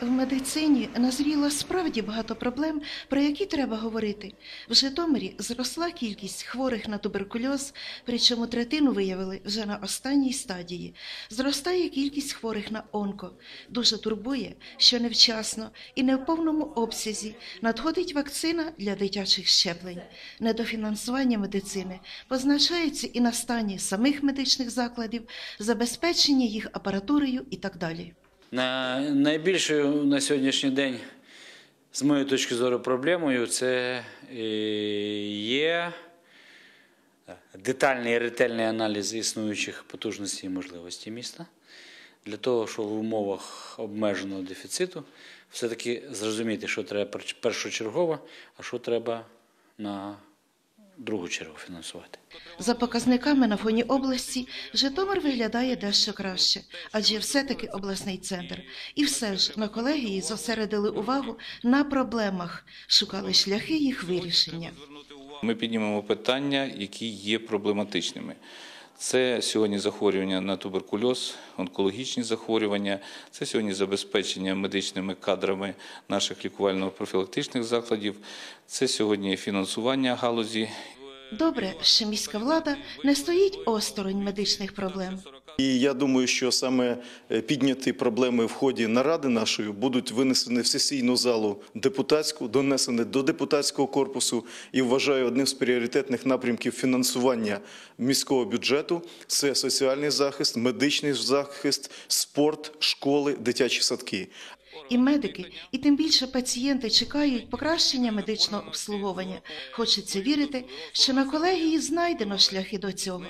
В медицині назріло справді багато проблем, про які треба говорити. В Житомирі зросла кількість хворих на туберкульоз, причому третину виявили вже на останній стадії. Зростає кількість хворих на онко. Дуже турбує, що невчасно і не в повному обсязі надходить вакцина для дитячих щеплень. Недофінансування медицини позначається і на стані самих медичних закладів, забезпечення їх апаратурою і так далі. На найбільшою на сьогоднішній день, з моєї точки зору, проблемою це е, є детальний і ретельний аналіз існуючих потужностей і можливостей міста. Для того, щоб в умовах обмеженого дефіциту все-таки зрозуміти, що треба перш- першочергово, а що треба на другу чергу фінансувати. За показниками на фоні області Житомир виглядає дещо краще, адже все-таки обласний центр. І все ж на колегії зосередили увагу на проблемах, шукали шляхи їх вирішення. Ми піднімемо питання, які є проблематичними. Це сьогодні захворювання на туберкульоз, онкологічні захворювання, це сьогодні забезпечення медичними кадрами наших лікувально-профілактичних закладів, це сьогодні фінансування галузі Добре, що міська влада не стоїть осторонь медичних проблем. І я думаю, що саме е, підняті проблеми в ході наради нашої будуть винесені в сесійну залу депутатську, донесені до депутатського корпусу. І вважаю одним з пріоритетних напрямків фінансування міського бюджету це соціальний захист, медичний захист, спорт, школи, дитячі садки. І медики, і тим більше пацієнти чекають покращення медичного обслуговування. Хочеться вірити, що на колегії знайдено шляхи до цього.